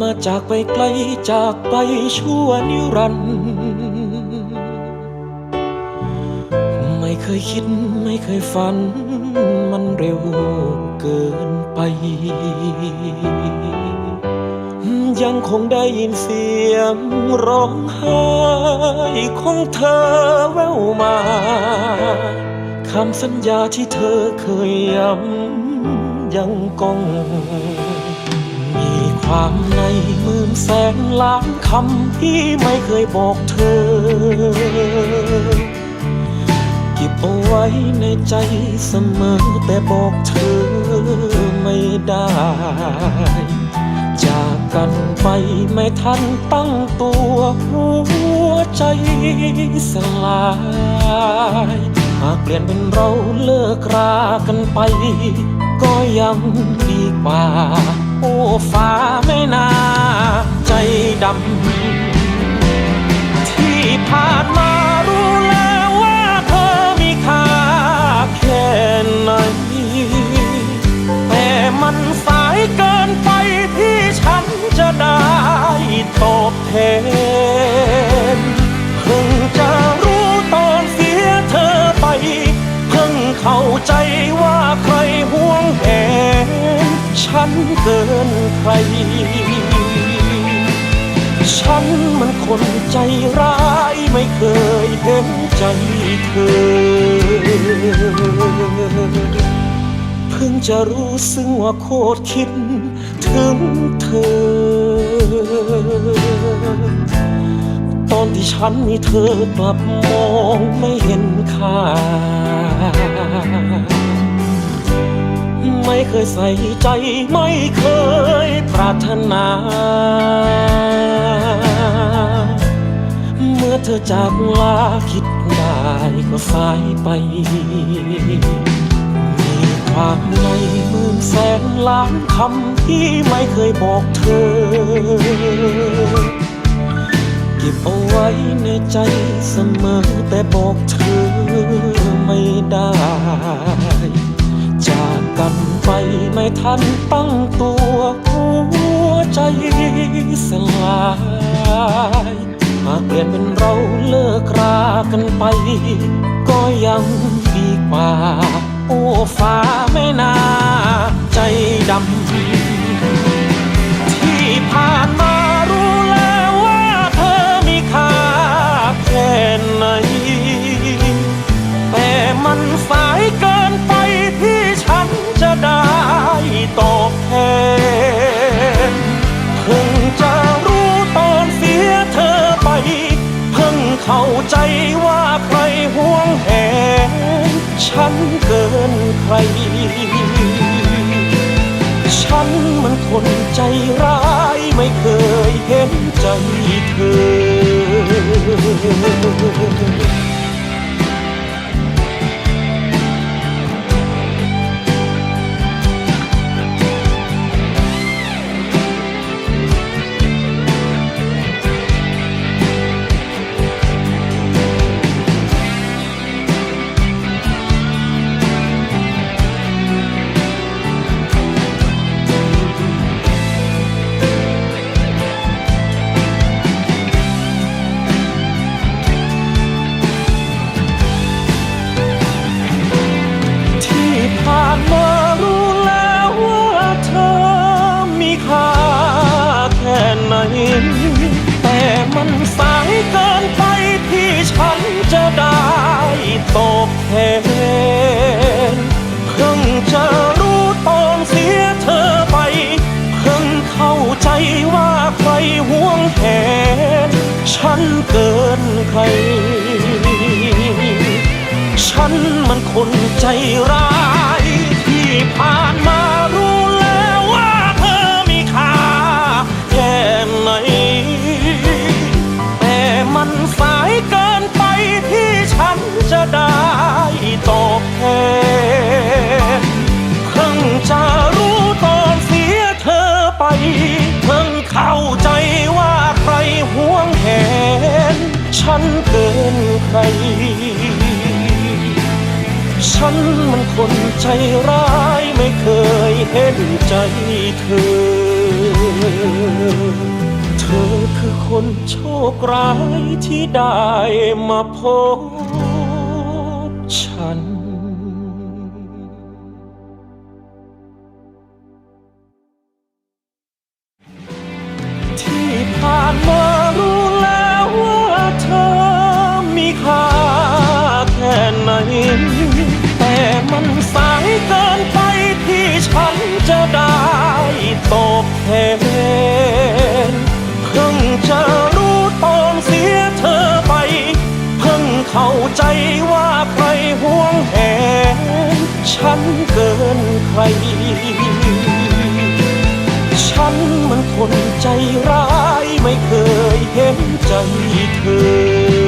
มาจากไปไกลจากไปชั่วนิรันดร์ไม่เคยคิดไม่เคยฝัน มันเร็วเกินไป ยังคงได้ยินเสียงร้องไห้ของเธอแววมาคำสัญญาที่เธอเคยย้ำยังกอง ความในหมื่นแสนล้านคำที่ไม่เคยบอกเธอ เก็บเอาไว้ในใจเสมอแต่บอกเธอไม่ได้ จากกันไปไม่ทันตั้งตัวหัวใจสลายหากเปลี่ยนเป็นเราเลิกรากันไป ก็ยังดีกว่า โอ้ฟ้าไม่นาใจดำ ที่ผ่านมารู้แล้วว่าเธอมีค่าแค่ไหน แต่มันสายเกินไปที่ฉันจะได้ตอบแทน ฉันเกินใคร ฉันมันคนใจร้ายไม่เคยเห็นใจเธอ เพิ่งจะรู้ซึ่งว่าโคตรคิดถึงเธอ ตอนที่ฉันมีเธอกลับมองไม่เห็น เคยใส่ใจไม่เคยปรารถนา เมื่อเธอจากลาคิดได้ก็สายไป มีความในหมื่นแสนล้านคำที่ไม่เคยบอกเธอ เก็บเอาไว้ในใจเสมอแต่บอกเธอไม่ได้ จากกันไปไม่ทันตั้งตัวหัวใจสลายหากเปลี่ยนเป็นเราเลิกรากันไป ก็ยังดีกว่า โอ้ฟ้าไม่นา ใจดำ ใจว่าใครห่วงแหนฉันเกินใคร ฉันมันคนใจร้ายไม่เคยเห็นใจเธอ แต่มันสายเกินไปที่ฉันจะได้ตอบแทนเพิ่งจะรู้ตอนเสียเธอไป เพิ่งเข้าใจว่าใครห่วงแหนฉันเกินใคร ฉันมันคนใจร้าย ฉันเกินใคร ฉันมันคนใจร้ายไม่เคยเห็นใจเธอ เธอคือคนโชคร้ายที่ได้มาพบฉัน จะได้ตกเทนเพิ่งจะรู้ตอนเสียเธอไป เพิ่งเข้าใจว่าใครห่วงแหนฉันเกินใคร ฉันมันคนใจร้ายไม่เคยเห็นใจเธอ